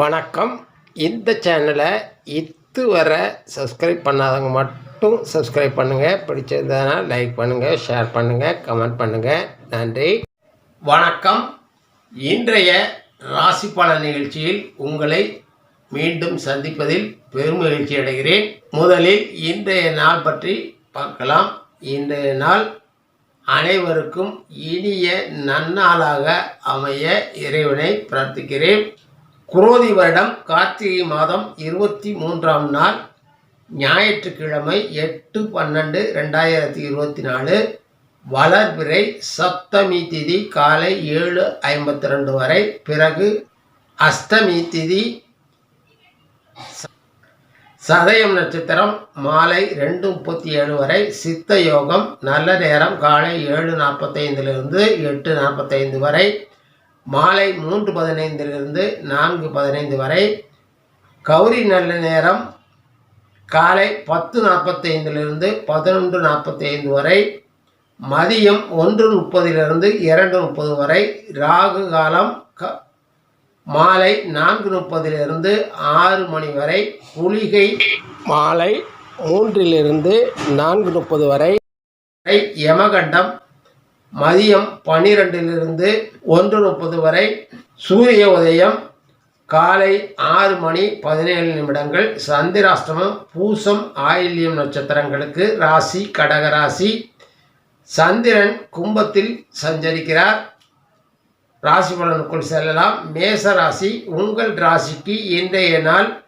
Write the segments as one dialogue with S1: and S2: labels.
S1: வணக்கம். இந்த சேனலை இதுவரை சப்ஸ்கிரைப் பண்ணாதவங்க மட்டும் சப்ஸ்கிரைப் பண்ணுங்கள் பிடிச்சிருந்ததுனா லைக் பண்ணுங்கள் ஷேர் பண்ணுங்கள் கமெண்ட் பண்ணுங்கள் நன்றி. வணக்கம். இன்றைய ராசி பலன் நிகழ்ச்சியில் உங்களை மீண்டும் சந்திப்பதில் பெருமகிழ்ச்சி அடைகிறேன். முதலில் இன்றைய நாள் பற்றி பார்க்கலாம். இன்றைய நாள் அனைவருக்கும் இனிய நன்னாளாக அமைய இறைவனை பிரார்த்திக்கிறேன். குரோதி வருடம் கார்த்திகை மாதம் இருபத்தி மூன்றாம் நாள் ஞாயிற்றுக்கிழமை எட்டு பன்னெண்டு ரெண்டாயிரத்தி இருபத்தி நாலு வளர்பிறை சப்தமி திதி காலை ஏழு ஐம்பத்தி ரெண்டு வரை. பிறகு அஷ்டமி திதி சதயம் நட்சத்திரம் மாலை ரெண்டு முப்பத்தி ஏழு வரை. சித்த யோகம் நல்ல நேரம் காலை ஏழு நாற்பத்தைந்திலிருந்து எட்டு நாற்பத்தைந்து வரை. மாலை மூன்று பதினைந்திலிருந்து நான்கு பதினைந்து வரை கௌரி நல்ல நேரம் காலை பத்து நாற்பத்தைந்திலிருந்து பதினொன்று நாற்பத்தைந்து வரை மதியம் ஒன்று முப்பதிலிருந்து இரண்டு முப்பது வரை ராகு காலம் க மாலை நான்கு முப்பதிலிருந்து ஆறு மணி வரை குளிகை மாலை மூன்றிலிருந்து நான்கு முப்பது வரை வரை யமகண்டம் மதியம் பன்னிரெண்டிலிருந்து ஒன்று முப்பது வரை சூரிய உதயம் காலை ஆறு மணி பதினேழு நிமிடங்கள் சந்திராஷ்டமம் பூசம் ஆயில்யம் நட்சத்திரங்களுக்கு ராசி கடக ராசி. சந்திரன் கும்பத்தில் சஞ்சரிக்கிறார். ராசி பலனுக்குள் செல்லலாம். மேச ராசி உங்கள் ராசிக்கு இன்றைய நாள்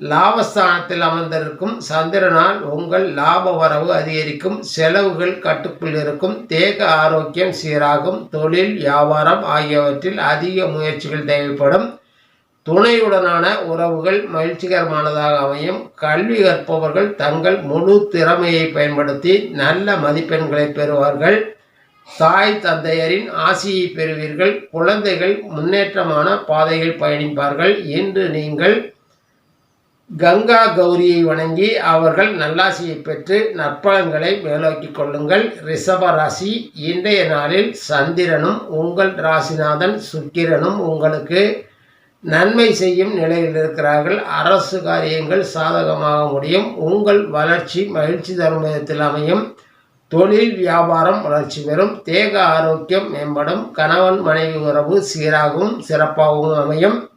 S1: லாபஸ்தானத்தில் அமர்ந்திருக்கும் சந்திரனால் உங்கள் லாப வரவு அதிகரிக்கும் செலவுகள் கட்டுக்குள் இருக்கும் தேக ஆரோக்கியம் சீராகும் தொழில் வியாபாரம் ஆகியவற்றில் அதிக முயற்சிகள் தேவைப்படும். துணையுடனான உறவுகள் மகிழ்ச்சிகரமானதாக அமையும். கல்வி கற்பவர்கள் தங்கள் முழு திறமையை பயன்படுத்தி நல்ல மதிப்பெண்களை பெறுவார்கள். தாய் தந்தையரின் ஆசியை பெறுவீர்கள். குழந்தைகள் முன்னேற்றமான பாதையில் பயணிப்பார்கள். என்று நீங்கள் கங்கா கௌரியை வணங்கி அவர்கள் நல்லாசியை பெற்று நற்பலன்களை மேலோக்கிக் கொள்ளுங்கள். ரிஷப ராசி இன்றைய நாளில் சந்திரனும் உங்கள் ராசிநாதன் சுக்கிரனும் உங்களுக்கு நன்மை செய்யும் நிலையில் இருக்கிறார்கள். அரசு காரியங்கள் சாதகமாக முடியும். உங்கள் வளர்ச்சி மகிழ்ச்சி தரும் விதத்தில் அமையும். தொழில் வியாபாரம் வளர்ச்சி பெறும். தேக ஆரோக்கியம் மேம்படும். கணவன் மனைவி உறவு சீராகவும் சிறப்பாகவும் அமையும்.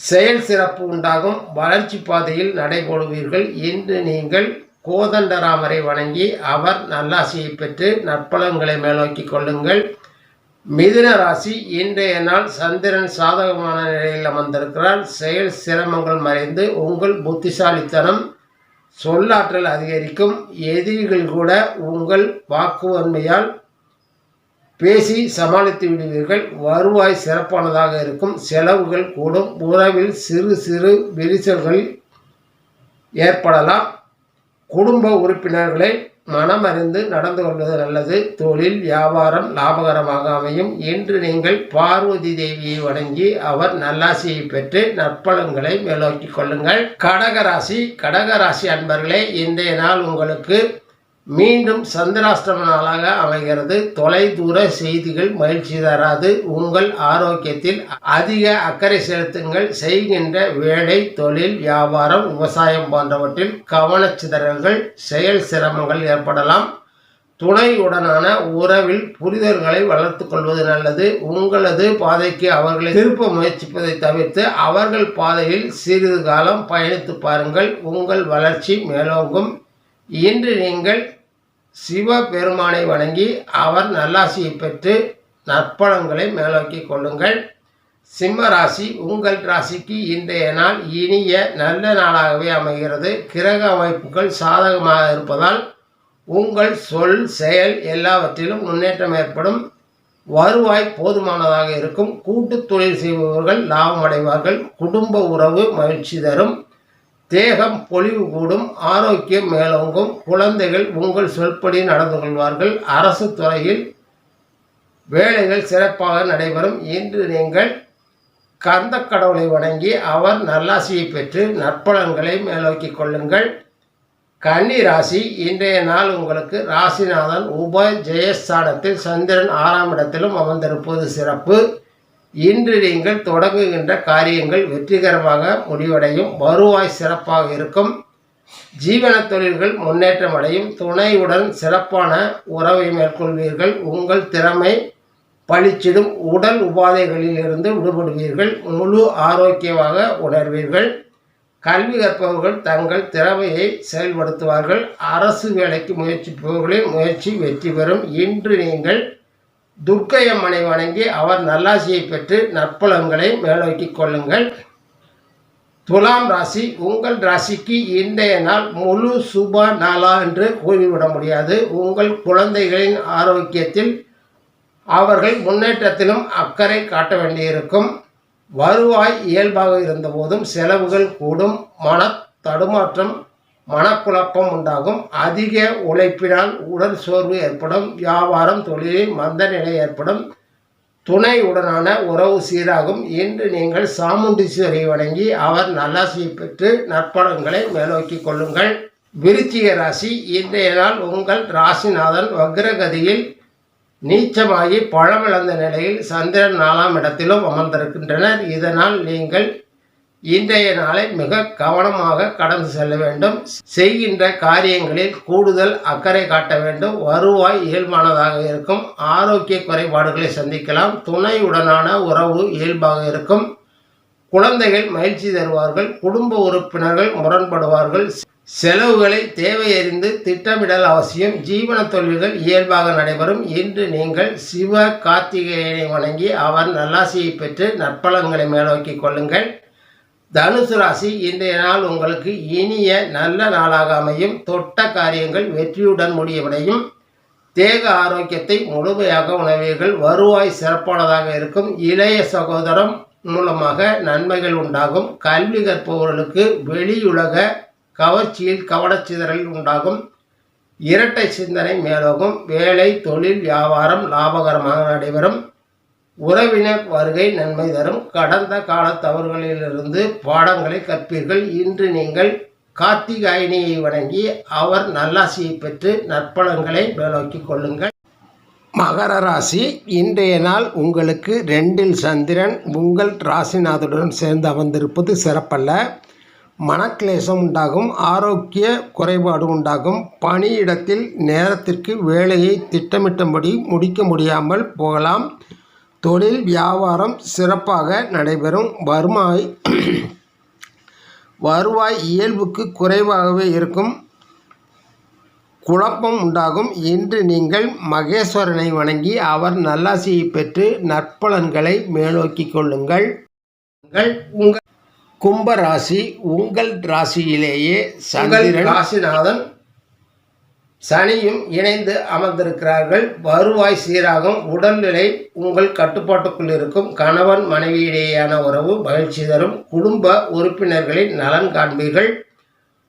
S1: செயல் சிறப்பு உண்டாகும். வளர்ச்சி பாதையில் நடைபோடுவீர்கள் இன்று நீங்கள் கோதண்டராமரை வணங்கி அவர் நல்லாசியை பெற்று நற்பலன்களை மேலோக்கிக் கொள்ளுங்கள். மிதுன ராசி இன்றைய நாள் சந்திரன் சாதகமான நிலையில் அமர்ந்திருக்கிறார். செயல் சிரமங்கள் மறைந்து உங்கள் புத்திசாலித்தனம் சொல்லாற்றல் அதிகரிக்கும். எதிரிகள் கூட உங்கள் வாக்குவன்மையால் பேசி சமாளித்து விடுவீர்கள். வருவாய் சிறப்பானதாக இருக்கும். செலவுகள் கூடும். உறவில் சிறு சிறு விரிசல்கள் ஏற்படலாம். குடும்ப உறுப்பினர்களை மனமறிந்து நடந்து கொள்வது நல்லது. தொழில் வியாபாரம் லாபகரமாக அமையும். இன்று நீங்கள் பார்வதி தேவியை வணங்கி அவர் நல்லாசியை பெற்று நற்பலன்களை மேலோக்கிக் கொள்ளுங்கள். கடகராசி கடகராசி அன்பர்களே இன்றைய நாள் உங்களுக்கு மீண்டும் சந்திராஷ்டம நாளாக அமைகிறது. தொலைதூர செய்திகள் மகிழ்ச்சி தராது. உங்கள் ஆரோக்கியத்தில் அதிக அக்கறை செலுத்துங்கள். செய்கின்ற வேலை தொழில் வியாபாரம் விவசாயம் போன்றவற்றில் கவனச்சிதறல்கள் செயல் சிரமங்கள் ஏற்படலாம். துணையுடனான உறவில் புரிதல்களை வளர்த்து கொள்வது நல்லது. உங்களது பாதைக்கு அவர்களை திருப்ப முயற்சிப்பதை தவிர்த்து அவர்கள் பாதையில் சிறிது காலம் பயணித்து பாருங்கள். உங்கள் வளர்ச்சி மேலோங்கும். இன்று நீங்கள் சிவபெருமானை வணங்கி அவர் நல்லாசியை பெற்று நற்பழங்களை மேலோக்கி கொள்ளுங்கள். சிம்ம ராசி உங்கள் ராசிக்கு இன்றைய நாள் இனிய நல்ல நாளாகவே அமைகிறது. கிரக அமைப்புகள் சாதகமாக இருப்பதால் உங்கள் சொல் செயல் எல்லாவற்றிலும் முன்னேற்றம் ஏற்படும். வருவாய் போதுமானதாக இருக்கும். கூட்டு தொழில் செய்பவர்கள் லாபம் அடைவார்கள். குடும்ப உறவு மகிழ்ச்சி தரும். தேகம் பொலிவு கூடும் ஆரோக்கியம் மேலோங்கும் குழந்தைகள் உங்கள் சொல்படி நடந்து கொள்வார்கள். அரசு துறையில் வேலைகள் சிறப்பாக நடைபெறும். இன்று நீங்கள் கந்த கடவுளை வணங்கி அவர் நல்லாசியை பெற்று நற்பலன்களை மேலோக்கிக் கொள்ளுங்கள். கன்னி ராசி இன்றைய நாள் உங்களுக்கு ராசிநாதன் உப ஜெயஸ்தானத்தில் சந்திரன் ஆறாம் இடத்திலும் அமர்ந்திருப்பது சிறப்பு. இன்று நீங்கள் தொடங்குகின்ற காரியங்கள் வெற்றிகரமாக முடிவடையும் வருவாய் சிறப்பாக இருக்கும். ஜீவன தொழில்கள் முன்னேற்றம் அடையும். துணையுடன் சிறப்பான உறவை மேற்கொள்வீர்கள். உங்கள் திறமை பளிச்சிடும். உடல் உபாதைகளில் இருந்து விடுபடுவீர்கள். முழு ஆரோக்கியமாக உணர்வீர்கள். கல்வி கற்பவர்கள் தங்கள் திறமையை செயல்படுத்துவார்கள். அரசு வேலைக்கு முயற்சிப்பவர்களின் முயற்சி வெற்றி பெறும். இன்று நீங்கள் துர்க்கையம்மனை வணங்கி அவர் நல்லாசியை பெற்று நற்பலன்களை மேலோக்கிக் கொள்ளுங்கள். துலாம் ராசி உங்கள் ராசிக்கு இன்றைய நாள் முழு சுப நாளா என்று கூறிவிட முடியாது. உங்கள் குழந்தைகளின் ஆரோக்கியத்தில் அவர்கள் முன்னேற்றத்திலும் அக்கறை காட்ட வேண்டியிருக்கும். வருவாய் இயல்பாக இருந்தபோதும் செலவுகள் கூடும். மன தடுமாற்றம் மனக்குழப்பம் உண்டாகும். அதிக உழைப்பினால் உடல் சோர்வு ஏற்படும். வியாபாரம் தொழிலில் மந்த நிலை ஏற்படும். துணையுடனான உறவு சீராகும். இன்று நீங்கள் சாமுண்டீஸ்வரை வணங்கி அவர் நல்லாசியை பெற்று நற்பலன்களை மேலோக்கிக் கொள்ளுங்கள். விருச்சிக ராசி இன்றைய நாள் உங்கள் ராசிநாதன் வக்ரகதியில் நீச்சமாகி பழமிழந்த நிலையில் சந்திரன் நாலாம் இடத்திலும் அமர்ந்திருக்கின்றனர். இதனால் நீங்கள் இன்றைய நாளை மிக கவனமாக கடந்து செல்ல வேண்டும். செய்கின்ற காரியங்களில் கூடுதல் அக்கறை காட்ட வேண்டும். வருவாய் இயல்பானதாக இருக்கும். ஆரோக்கிய குறைபாடுகளை சந்திக்கலாம். துணையுடனான உறவு இயல்பாக இருக்கும். குழந்தைகள் மகிழ்ச்சி தருவார்கள். குடும்ப உறுப்பினர்கள் முரண்படுவார்கள். செலவுகளை தேவையறிந்து திட்டமிடல் அவசியம். ஜீவன தொழில்கள் இயல்பாக நடைபெறும். இன்று நீங்கள் சிவ கார்த்திகேயனை வணங்கி அவர் நல்லாசியை பெற்று நற்பலன்களை மேலோக்கிக் கொள்ளுங்கள். தனுசு ராசி இன்றைய நாள் உங்களுக்கு இனிய நல்ல நாளாக அமையும். தொட்ட காரியங்கள் வெற்றியுடன் முடிவடையும் தேக ஆரோக்கியத்தை முழுமையாக உணவீர்கள் வருவாய் சிறப்பானதாக இருக்கும். இளைய சகோதரம் மூலமாக நன்மைகள் உண்டாகும். கல்வி கற்பவர்களுக்கு வெளியுலக கவர்ச்சியில் கவனச்சிதறல் உண்டாகும். இரட்டை சிந்தனை மேலோகும் வேலை தொழில் வியாபாரம் லாபகரமாக நடைபெறும். உறவினர் வருகை நன்மை தரும். கடந்த கால தவறுகளிலிருந்து பாடங்களை கற்பீர்கள். இன்று நீங்கள் கார்த்திகாயினியை வணங்கி அவர் நல்லாசியை பெற்று நற்பலன்களை மேலோக்கிக் கொள்ளுங்கள். மகர ராசி இன்றைய நாள் உங்களுக்கு ரெண்டில் சந்திரன் உங்கள் ராசிநாதனுடன் சேர்ந்து அமர்ந்திருப்பது சிறப்பல்ல. மனக்லேசம் உண்டாகும் ஆரோக்கிய குறைபாடு உண்டாகும். பணியிடத்தில் நேரத்திற்கு வேலையை திட்டமிட்டபடி முடிக்க முடியாமல் போகலாம். தொழில் வியாபாரம் சிறப்பாக நடைபெறும். வருவாய் வருவாய் இயல்புக்கு குறைவாகவே இருக்கும். குழப்பம் உண்டாகும். இன்று நீங்கள் மகேஸ்வரனை வணங்கி அவர் நல்லாசியை பெற்று நற்பலன்களை மேலோக்கிக் கொள்ளுங்கள். உங்கள் உங்கள் கும்ப ராசி உங்கள் ராசியிலேயே சந்திரன் ராசிநாதன் சனியும் இணைந்து அமர்ந்திருக்கிறார்கள். வருவாய் சீராகும். உடல்நிலை உங்கள் கட்டுப்பாட்டுக்குள் இருக்கும். கணவன் மனைவியிடையேயான உறவு மகிழ்ச்சி தரும். குடும்ப உறுப்பினர்களின் நலன் காண்பீர்கள்.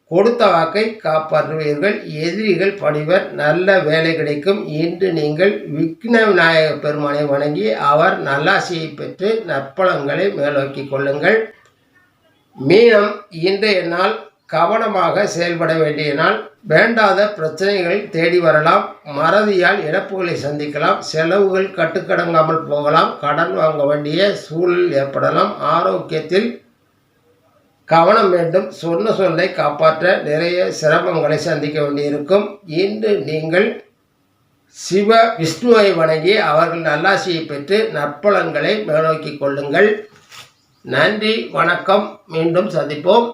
S1: கொடுத்த வாக்கை காப்பாற்றுவீர்கள். எதிரிகள் பணிவர் நல்ல வேலை கிடைக்கும். இன்று நீங்கள் விக்ன விநாயக பெருமானை வணங்கி அவர் நல்லாசியை பெற்று நற்பலங்களை மேலோக்கிக் கொள்ளுங்கள். மீனம் இன்றைய நாள் கவனமாக செயல்பட வேண்டிய நாள். வேண்டாத பிரச்சனைகள் தேடி வரலாம். மறதியால் இழப்புகளை சந்திக்கலாம். செலவுகள் கட்டுக்கடங்காமல் போகலாம். கடன் வாங்க வேண்டிய சூழல் ஏற்படலாம். ஆரோக்கியத்தில் கவனம் வேண்டும். சொன்ன சொல்லை காப்பாற்ற நிறைய சிரமங்களை சந்திக்க வேண்டியிருக்கும். இன்று நீங்கள் சிவ விஷ்ணுவை வணங்கி அவர்கள் நல்லாசியை பெற்று நற்பலன்களை மேலோக்கிக் கொள்ளுங்கள். நன்றி. வணக்கம். மீண்டும் சந்திப்போம்.